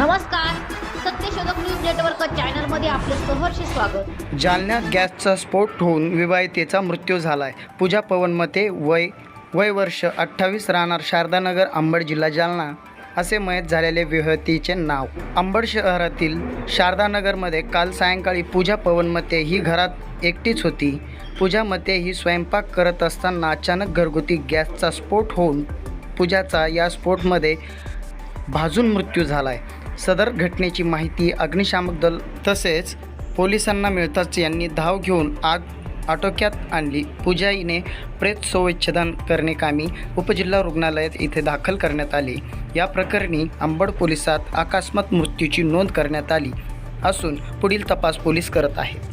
नमस्कार. सत्यशोधक news network चॅनलमध्ये आपले सहर्ष स्वागत. जालन्यात गॅसचा स्फोट होऊन विवाहितेचा मृत्यू झालाय. पूजा पवन मते वय वय वर्ष अठ्ठावीस राहणार शारदानगर अंबड जिल्हा जालना असे मयत झालेले विवाहितीचे नाव. अंबड शहरातील शारदानगरमध्ये काल सायंकाळी पूजा पवनमते ही घरात एकटीच होती. पूजा मते ही स्वयंपाक करत असताना अचानक घरगुती गॅसचा स्फोट होऊन पूजाचा या स्फोटमध्ये भाजून मृत्यू झाला आहे सदर घटनेची माहिती अग्निशामक दल तसेच पोलिसांना मिळताच यांनी धाव घेऊन आग आटोक्यात आणली. पूजाईने प्रेत सोविच्छेदन करणे कामी उपजिल्हा रुग्णालयात इथे दाखल करण्यात आले. या प्रकरणी अंबड पोलिसात अकस्मात मृत्यूची नोंद करण्यात आली असून पुढील तपास पोलीस करत आहेत.